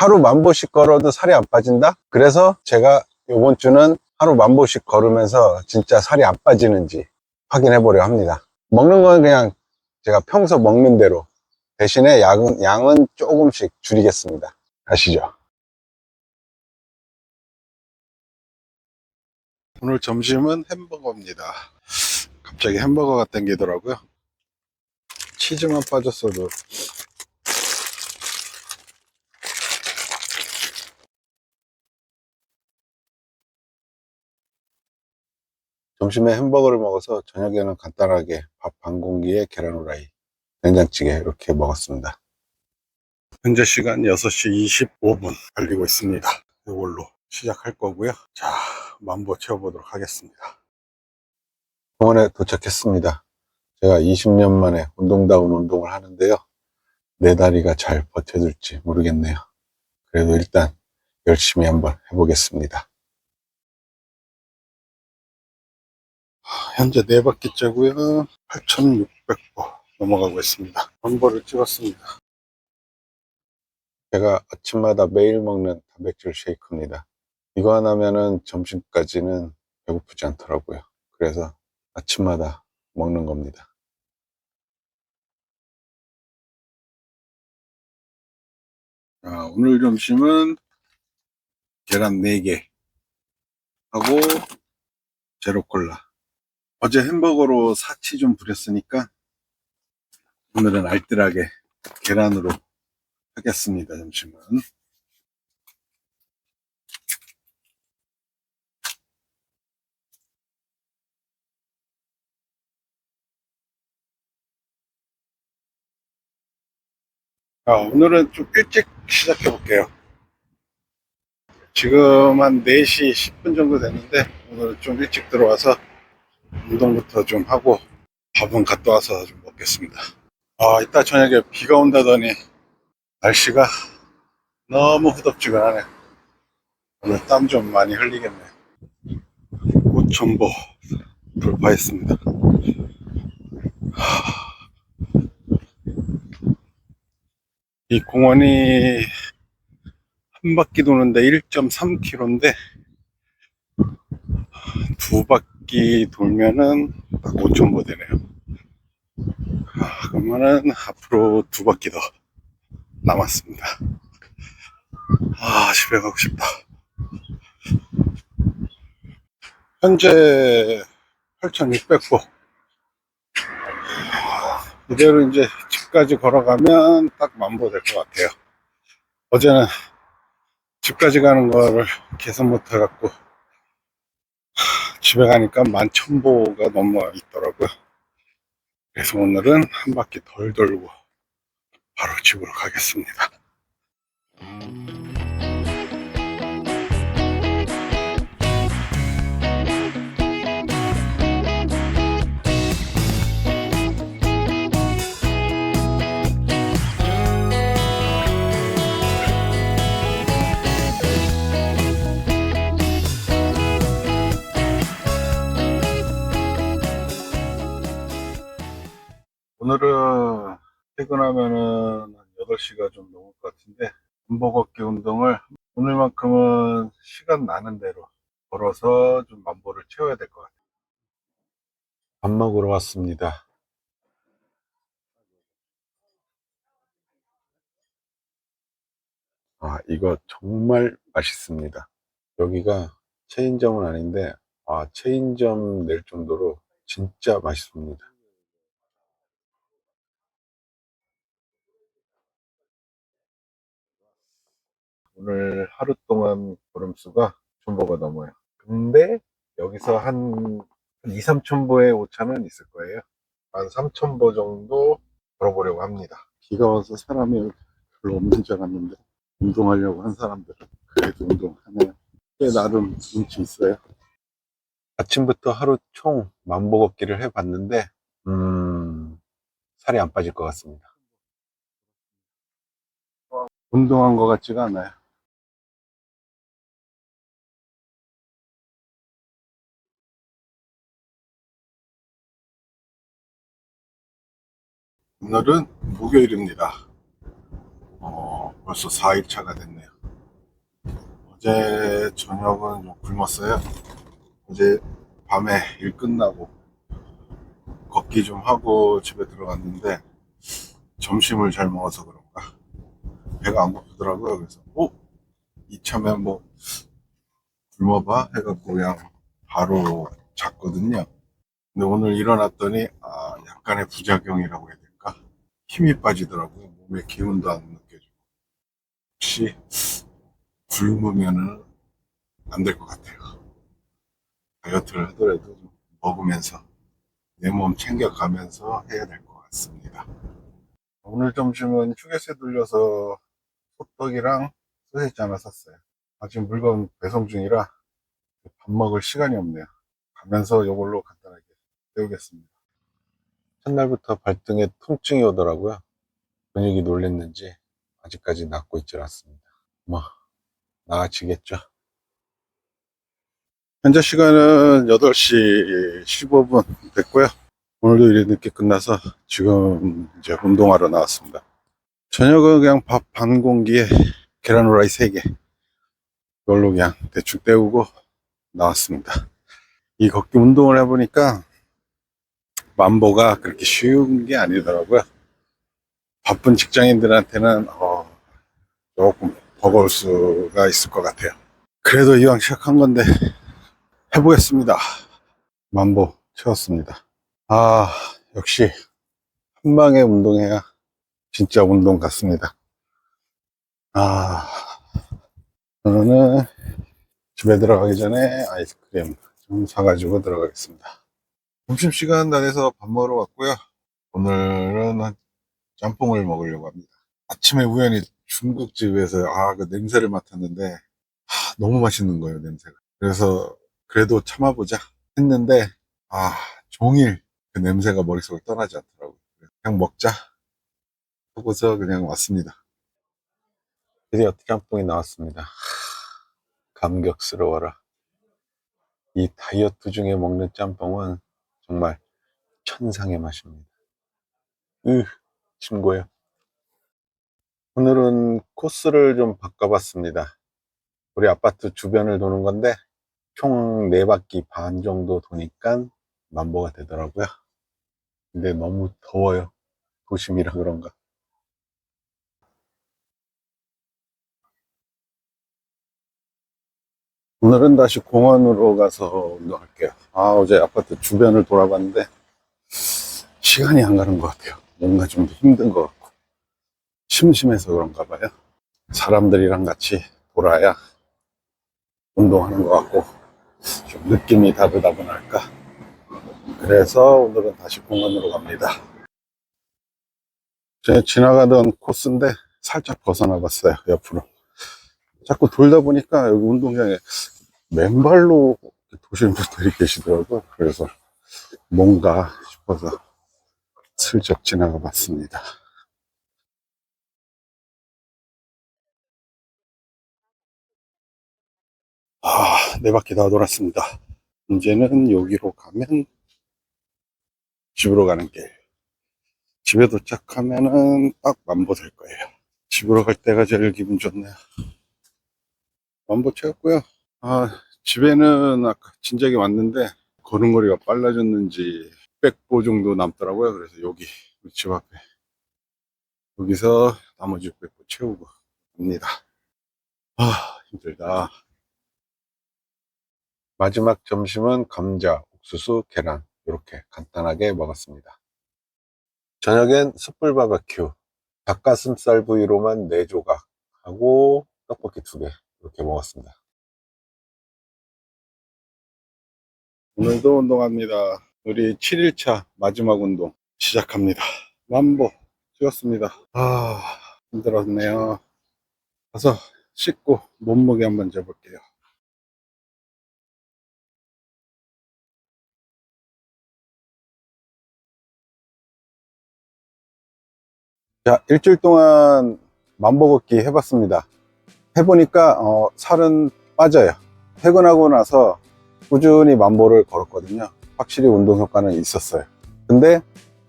하루 만 보씩 걸어도 살이 안 빠진다? 그래서 제가 이번 주는 하루 만 보씩 걸으면서 진짜 살이 안 빠지는지 확인해 보려 합니다. 먹는 건 그냥 제가 평소 먹는 대로 대신에 양은, 양은 조금씩 줄이겠습니다. 아시죠? 오늘 점심은 햄버거입니다. 갑자기 햄버거가 땡기더라고요. 치즈만 빠졌어도 점심에 햄버거를 먹어서 저녁에는 간단하게 밥 반 공기에 계란 후라이, 된장찌개 이렇게 먹었습니다. 현재 시간 6시 25분 달리고 있습니다. 이걸로 시작할 거고요. 자, 만보 채워보도록 하겠습니다. 병원에 도착했습니다. 제가 20년 만에 운동다운 운동을 하는데요. 내 다리가 잘 버텨줄지 모르겠네요. 그래도 일단 열심히 한번 해보겠습니다. 현재 네 바퀴 째고요. 8,600보 넘어가고 있습니다. 한 번을 찍었습니다. 제가 아침마다 매일 먹는 단백질 쉐이크입니다. 이거 하나면은 점심까지는 배고프지 않더라고요. 그래서 아침마다 먹는 겁니다. 자, 오늘 점심은 계란 4개 하고 제로콜라. 어제 햄버거로 사치 좀 부렸으니까 오늘은 알뜰하게 계란으로 하겠습니다, 점심은. 자, 오늘은 좀 일찍 시작해 볼게요. 지금 한 4시 10분 정도 됐는데 오늘은 좀 일찍 들어와서 운동부터 좀 하고 밥은 갔다 와서 좀 먹겠습니다. 아, 이따 저녁에 비가 온다더니 날씨가 너무 후덥지근하네. 오늘 땀 좀 많이 흘리겠네. 5천보 돌파했습니다. 하, 이 공원이 한 바퀴 도는데 1.3km인데 두 바퀴 돌면은 딱 5천보 되네요. 아, 그러면은 앞으로 두 바퀴 더 남았습니다. 아, 집에 가고 싶다. 현재 8,600보. 이대로 이제 집까지 걸어가면 딱 만보 될 것 같아요. 어제는 집까지 가는 거를 계산 못 해갖고 집에 가니까 만 천보가 넘어 있더라고요. 그래서 오늘은 한 바퀴 덜 돌고 바로 집으로 가겠습니다. 퇴근하면은 한 8시가 좀 넘을 것 같은데 만보 걷기 운동을 오늘만큼은 시간 나는 대로 걸어서 좀 만보를 채워야 될 것 같아요. 밥 먹으러 왔습니다. 아, 이거 정말 맛있습니다. 여기가 체인점은 아닌데, 아, 체인점 낼 정도로 진짜 맛있습니다. 오늘 하루 동안 걸음수가 5,000보가 넘어요. 근데 여기서 한 2, 3,000보의 오차는 있을 거예요. 한 3,000보 정도 걸어보려고 합니다. 비가 와서 사람이 별로 없는 줄 알았는데 운동하려고 한 사람들은 그래도 운동하네요. 꽤 나름 눈치 있어요. 아침부터 하루 총 만보 걷기를 해봤는데 음, 살이 안 빠질 것 같습니다. 운동한 것 같지가 않아요. 오늘은 목요일입니다. 어, 벌써 4일차가 됐네요. 어제 저녁은 좀 굶었어요. 어제 밤에 일 끝나고 걷기 좀 하고 집에 들어갔는데 점심을 잘 먹어서 그런가 배가 안 고프더라고요. 그래서 어? 이참에 뭐 굶어봐 해갖고 그냥 바로 잤거든요. 근데 오늘 일어났더니 아 약간의 부작용이라고 해야 될까? 힘이 빠지더라고요. 몸에 기운도 안 느껴지고 혹시 굶으면은 안 될 것 같아요. 다이어트를 하더라도 좀 먹으면서 내 몸 챙겨가면서 해야 될 것 같습니다. 오늘 점심은 휴게소에 들려서 호떡이랑 소세지 하나 샀어요. 아직 물건 배송 중이라 밥 먹을 시간이 없네요. 가면서 이걸로 간단하게 때우겠습니다. 첫날부터 발등에 통증이 오더라고요. 근육이 놀랬는지 아직까지 낫고 있질 않습니다. 뭐 나아지겠죠. 현재 시간은 8시 15분 됐고요. 오늘도 일이 늦게 끝나서 지금 이제 운동하러 나왔습니다. 저녁은 그냥 밥 반 공기에 계란 후라이 3개. 이걸로 그냥 대충 때우고 나왔습니다. 이 걷기 운동을 해보니까 만보가 그렇게 쉬운 게 아니더라고요. 바쁜 직장인들한테는 어, 조금 버거울 수가 있을 것 같아요. 그래도 이왕 시작한 건데 해보겠습니다. 만보 채웠습니다. 아, 역시 한 방에 운동해야 진짜 운동 같습니다. 아, 저는 집에 들어가기 전에 아이스크림 좀 사가지고 들어가겠습니다. 점심시간 다 돼서 밥 먹으러 왔고요. 오늘은 짬뽕을 먹으려고 합니다. 아침에 우연히 중국집에서 아, 그 냄새를 맡았는데 하, 너무 맛있는 거예요, 냄새가. 그래서 그래도 참아보자 했는데 아, 종일 그 냄새가 머릿속을 떠나지 않더라고요. 그냥 먹자 하고서 그냥 왔습니다. 드디어 짬뽕이 나왔습니다. 하, 감격스러워라. 이 다이어트 중에 먹는 짬뽕은 정말 천상의 맛입니다. 으, 친구요. 오늘은 코스를 좀 바꿔봤습니다. 우리 아파트 주변을 도는 건데 총 4바퀴 반 정도 도니까 만보가 되더라고요. 근데 너무 더워요. 도심이라 그런가. 오늘은 다시 공원으로 가서 운동할게요. 아, 어제 아파트 주변을 돌아봤는데 시간이 안 가는 것 같아요. 뭔가 좀 힘든 것 같고 심심해서 그런가 봐요. 사람들이랑 같이 돌아야 운동하는 것 같고 좀 느낌이 다르다고나 할까. 그래서 오늘은 다시 공원으로 갑니다. 제가 지나가던 코스인데 살짝 벗어나 봤어요. 옆으로. 자꾸 돌다 보니까 여기 운동장에 맨발로 도시는 분들이 계시더라고요. 그래서 뭔가 싶어서 슬쩍 지나가 봤습니다. 아, 네 바퀴 다 돌았습니다. 이제는 여기로 가면 집으로 가는 길. 집에 도착하면은 딱 만보 될 거예요. 집으로 갈 때가 제일 기분 좋네요. 만보 채웠고요. 아, 집에는 아까 진작에 왔는데 걸음걸이가 빨라졌는지 600보 정도 남더라고요. 그래서 여기 집 앞에 여기서 나머지 600보 채우고 갑니다. 아, 힘들다. 마지막 점심은 감자, 옥수수, 계란 이렇게 간단하게 먹었습니다. 저녁엔 숯불 바베큐, 닭가슴살 부위로만 4조각 하고 떡볶이 2개 이렇게 먹었습니다. 오늘도 운동합니다. 우리 7일차 마지막 운동 시작합니다. 만보 찍었습니다. 아 힘들었네요. 가서 씻고 몸무게 한번 재볼게요. 자, 일주일 동안 만보 걷기 해봤습니다. 해보니까 어, 살은 빠져요. 퇴근하고 나서 꾸준히 만보를 걸었거든요. 확실히 운동 효과는 있었어요. 근데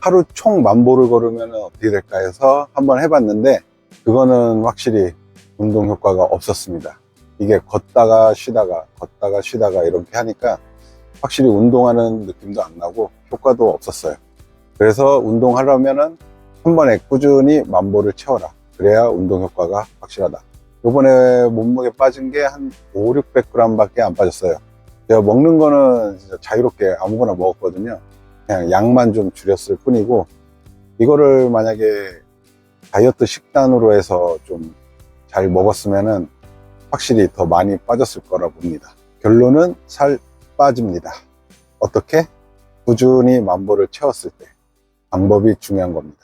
하루 총 만보를 걸으면 어떻게 될까 해서 한번 해봤는데 그거는 확실히 운동 효과가 없었습니다. 이게 걷다가 쉬다가 걷다가 쉬다가 이렇게 하니까 확실히 운동하는 느낌도 안 나고 효과도 없었어요. 그래서 운동하려면은 한 번에 꾸준히 만보를 채워라. 그래야 운동 효과가 확실하다. 요번에 몸무게 빠진 게 한 5, 600g 밖에 안 빠졌어요. 제가 먹는 거는 진짜 자유롭게 아무거나 먹었거든요. 그냥 양만 좀 줄였을 뿐이고, 이거를 만약에 다이어트 식단으로 해서 좀 잘 먹었으면은 확실히 더 많이 빠졌을 거라 봅니다. 결론은 살 빠집니다. 어떻게? 꾸준히 만보를 채웠을 때. 방법이 중요한 겁니다.